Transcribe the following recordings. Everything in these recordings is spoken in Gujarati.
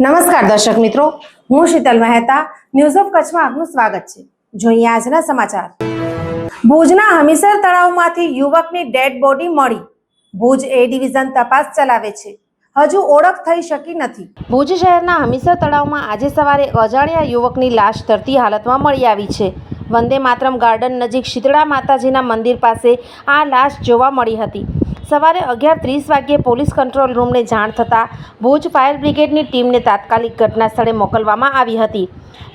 નમસ્કાર દર્શક મિત્રો, હું શીતલ મહેતા ન્યૂઝ ઓફ કચ્છમાં આપનું સ્વાગત છે. જોઈએ આજના સમાચાર. ભુજના હમીસર તળાવમાંથી યુવકની ડેડ બોડી મળી. ભુજ એ ડિવિઝન તપાસ ચલાવે છે. હજુ ઓળખ થઈ શકી નથી. ભુજ શહેરના હમીસર તળાવમાં આજે સવારે અજાણ્યા યુવકની લાશ તરતી હાલતમાં મળી આવી છે. વંદે માતરમ ગાર્ડન નજીક શીતળા માતાજીના મંદિર પાસે આ લાશ જોવા મળી હતી. સવારે અગિયાર ત્રીસ વાગ્યે પોલીસ કંટ્રોલ રૂમને જાણ થતાં ભુજ ફાયર બ્રિગેડની ટીમને તાત્કાલિક ઘટના સ્થળે મોકલવામાં આવી હતી.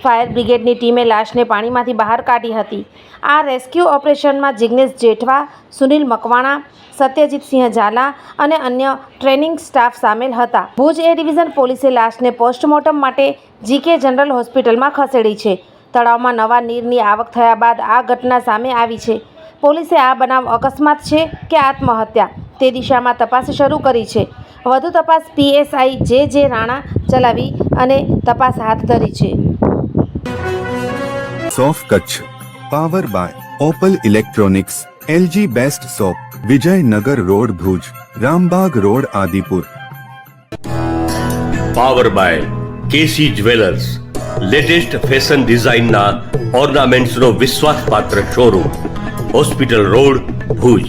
ફાયર બ્રિગેડની ટીમે લાશને પાણીમાંથી બહાર કાઢી હતી. આ રેસ્ક્યુ ઓપરેશનમાં જિગ્નેશ જેઠવા, સુનિલ મકવાણા સત્યજીતસિંહ ઝાલા અને અન્ય ટ્રેનિંગ સ્ટાફ સામેલ હતા. ભુજ એ ડિવિઝન પોલીસે લાશને પોસ્ટમોર્ટમ માટે જીકે જનરલ હોસ્પિટલમાં ખસેડી છે. તળાવમાં નવા નીરની આવક થયા બાદ આ ઘટના સામે આવી છે. પોલીસે આ બનાવ અકસ્માત છે કે આત્મહત્યા? તે દિશામાં તપાસ શરૂ કરી છે. વધુ તપાસ પીએસઆઈ જે જે રાણા ચલાવી અને તપાસ હાથ ધરી છે. સોફ Kutch. Power by Opal electronics LG best shop Vijaynagar road Bhuj Rambag road Adipur. Power by KC jewellers latest fashion ડિઝાઇનના ઓર્નામેન્ટ્સનો વિશ્વાસપાત્ર શોરૂમ. Hospital road Bhuj.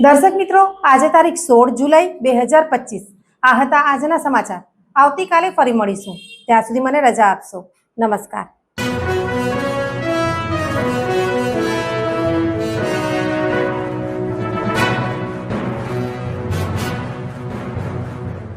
દર્શક મિત્રો, આજે તારીખ સોળ જુલાઈ બે હજાર પચીસ. આ હતા આજના સમાચાર. આવતીકાલે ફરી મળીશું. ત્યાં સુધી મને રજા આપશો. નમસ્કાર.